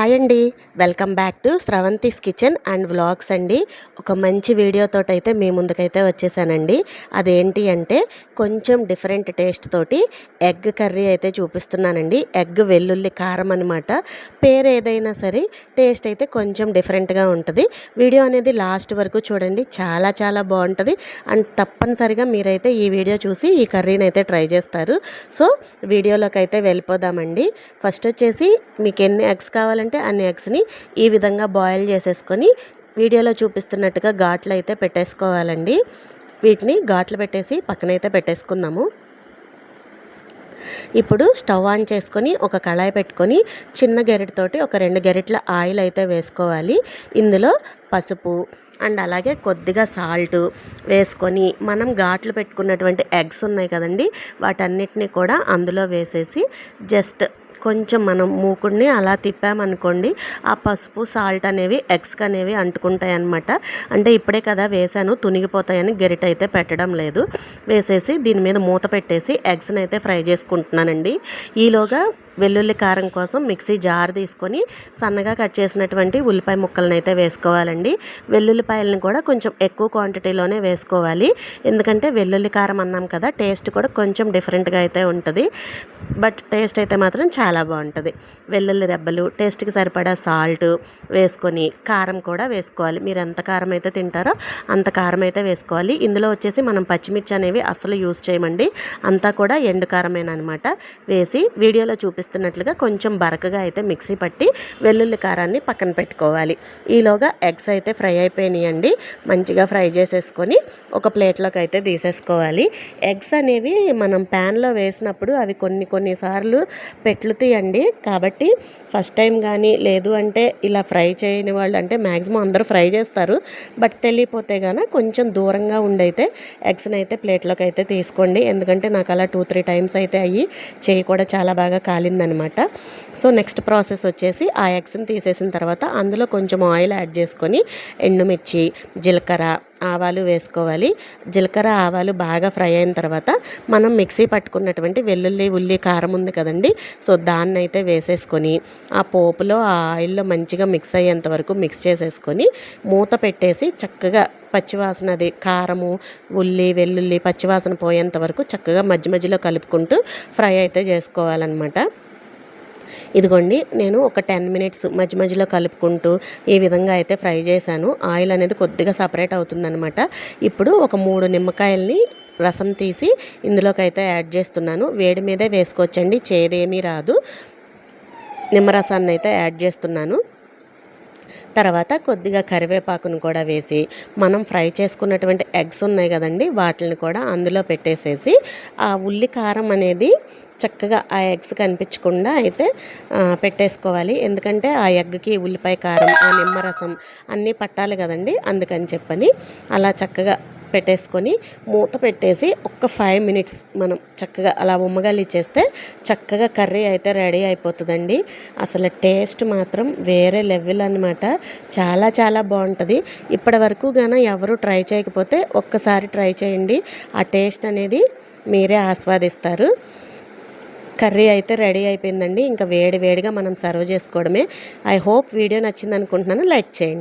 Hi అండి. Welcome back to Shravanthi's kitchen and vlogs అండి. ఒక మంచి వీడియోతో అయితే మీ ముందుకైతే వచ్చేసానండి. అదేంటి అంటే కొంచెం డిఫరెంట్ టేస్ట్ తోటి ఎగ్ కర్రీ అయితే చూపిస్తున్నానండి. ఎగ్ వెల్లుల్లి కారం అనమాట పేరు ఏదైనా సరే టేస్ట్ అయితే కొంచెం డిఫరెంట్గా ఉంటుంది. వీడియో అనేది లాస్ట్ వరకు చూడండి. చాలా చాలా బాగుంటుంది. అండ్ తప్పనిసరిగా మీరైతే ఈ వీడియో చూసి ఈ కర్రీని అయితే ట్రై చేస్తారు. సో వీడియోలోకి అయితే వెళ్ళిపోదామండి. ఫస్ట్ వచ్చేసి మీకు ఎన్ని ఎగ్స్ కావాలంటే అన్ని ఎగ్స్ని ఈ విధంగా బాయిల్ చేసేసుకొని వీడియోలో చూపిస్తున్నట్టుగా ఘాట్లు అయితే పెట్టేసుకోవాలండి. వీటిని ఘాట్లు పెట్టేసి పక్కనైతే పెట్టేసుకుందాము. ఇప్పుడు స్టవ్ ఆన్ చేసుకొని ఒక కళాయి పెట్టుకొని చిన్న గెరిటితోటి ఒక రెండు గెరెట్ల ఆయిల్ అయితే వేసుకోవాలి. ఇందులో పసుపు అండ్ అలాగే కొద్దిగా సాల్ట్ వేసుకొని మనం ఘాట్లు పెట్టుకున్నటువంటి ఎగ్స్ ఉన్నాయి కదండి వాటన్నిటిని కూడా అందులో వేసేసి జస్ట్ కొంచెం మనం మూకుడిని అలా తిప్పామనుకోండి ఆ పసుపు సాల్ట్ అనేవి ఎగ్స్కి అనేవి అంటుకుంటాయి అనమాట అంటే ఇప్పుడే కదా వేసాను తునిగిపోతాయని గెరిట అయితే పెట్టడం లేదు. వేసేసి దీని మీద మూత పెట్టేసి ఎగ్స్ని అయితే ఫ్రై చేసుకుంటున్నానండి. ఈలోగా వెల్లుల్లి కారం కోసం మిక్సీ జార్ తీసుకొని సన్నగా కట్ చేసినటువంటి ఉల్లిపాయ ముక్కలను అయితే వేసుకోవాలండి. వెల్లుల్లిపాయలను కూడా కొంచెం ఎక్కువ క్వాంటిటీలోనే వేసుకోవాలి. ఎందుకంటే వెల్లుల్లి కారం అన్నాం కదా టేస్ట్ కూడా కొంచెం డిఫరెంట్గా అయితే ఉంటుంది. బట్ టేస్ట్ అయితే మాత్రం చాలా బాగుంటుంది. వెల్లుల్లి రెబ్బలు టేస్ట్కి సరిపడా సాల్ట్ వేసుకొని కారం కూడా వేసుకోవాలి. మీరు ఎంత కారం అయితే తింటారో అంత కారం అయితే వేసుకోవాలి. ఇందులో వచ్చేసి మనం పచ్చిమిర్చి అనేవి అసలు యూస్ చేయమండి. అంతా కూడా ఎండు కారమేనమాట వేసి వీడియోలో చూపిస్తున్నట్లుగా కొంచెం బరకగా అయితే మిక్సీ పట్టి వెల్లుల్లి కారాన్ని పక్కన పెట్టుకోవాలి. ఈలోగా ఎగ్స్ అయితే ఫ్రై అయిపోయినాయండి. మంచిగా ఫ్రై చేసేసుకొని ఒక ప్లేట్లోకి అయితే తీసేసుకోవాలి. ఎగ్స్ అనేవి మనం ప్యాన్లో వేసినప్పుడు అవి కొన్ని కొన్ని కొన్నిసార్లు పెట్లుతాయండి. కాబట్టి ఫస్ట్ టైం కానీ లేదు అంటే ఇలా ఫ్రై చేయని వాళ్ళు అంటే మ్యాక్సిమం అందరూ ఫ్రై చేస్తారు. బట్ తెలియపోతే కానీ కొంచెం దూరంగా ఉండైతే ఎగ్స్ని అయితే ప్లేట్లోకి అయితే తీసుకోండి. ఎందుకంటే నాకు అలా టూ త్రీ టైమ్స్ అయితే అయ్యి చేయి కూడా చాలా బాగా కాలిందనమాట. సో నెక్స్ట్ ప్రాసెస్ వచ్చేసి ఆ ఎగ్స్ని తీసేసిన తర్వాత అందులో కొంచెం ఆయిల్ యాడ్ చేసుకొని ఎండుమిర్చి జీలకర్ర ఆవాలు వేసుకోవాలి. జీలకర్ర ఆవాలు బాగా ఫ్రై అయిన తర్వాత మనం మిక్సీ పట్టుకున్నటువంటి వెల్లుల్లి ఉల్లి కారం ఉంది కదండి. సో దాన్ని అయితే వేసేసుకొని ఆ పోపులో ఆ ఆయిల్లో మంచిగా మిక్స్ అయ్యేంత వరకు మిక్స్ చేసేసుకొని మూత పెట్టేసి చక్కగా పచ్చివాసన అది కారము ఉల్లి వెల్లుల్లి పచ్చివాసన పోయేంత వరకు చక్కగా మధ్య మధ్యలో కలుపుకుంటూ ఫ్రై అయితే చేసుకోవాలన్నమాట. ఇదిగోండి నేను ఒక టెన్ మినిట్స్ మధ్య మధ్యలో కలుపుకుంటూ ఈ విధంగా అయితే ఫ్రై చేశాను. ఆయిల్ అనేది కొద్దిగా సపరేట్ అవుతుందనమాట ఇప్పుడు ఒక మూడు నిమ్మకాయల్ని రసం తీసి ఇందులోకి అయితే యాడ్ చేస్తున్నాను. వేడి మీదే వేసుకోవచ్చండి చేదేమీ రాదు. నిమ్మరసాన్ని అయితే యాడ్ చేస్తున్నాను. తర్వాత కొద్దిగా కరివేపాకును కూడా వేసి మనం ఫ్రై చేసుకున్నటువంటి ఎగ్స్ ఉన్నాయి కదండి వాటిని కూడా అందులో పెట్టేసేసి ఆ ఉల్లి కారం అనేది చక్కగా ఆ ఎగ్స్ కనిపించకుండా అయితే పెట్టేసుకోవాలి. ఎందుకంటే ఆ ఎగ్కి ఉల్లిపాయ కారం ఆ నిమ్మరసం అన్నీ పట్టాలి కదండి అందుకని చెప్పని అలా చక్కగా పెట్టేసుకొని మూత పెట్టేసి ఒక్క ఫైవ్ మినిట్స్ మనం చక్కగా అలా ఉమ్మగాలి చేస్తే చక్కగా కర్రీ అయితే రెడీ అయిపోతుందండి. అసలు టేస్ట్ మాత్రం వేరే లెవెల్ అనమాట చాలా చాలా బాగుంటుంది. ఇప్పటి వరకు గాన ఎవరు ట్రై చేయకపోతే ఒక్కసారి ట్రై చేయండి. ఆ టేస్ట్ అనేది మీరే ఆస్వాదిస్తారు. కర్రీ అయితే రెడీ అయిపోయిందండి. ఇంకా వేడి వేడిగా మనం సర్వ్ చేసుకోవడమే. ఐ హోప్ వీడియో నచ్చింది అనుకుంటున్నాను లైక్ చేయండి.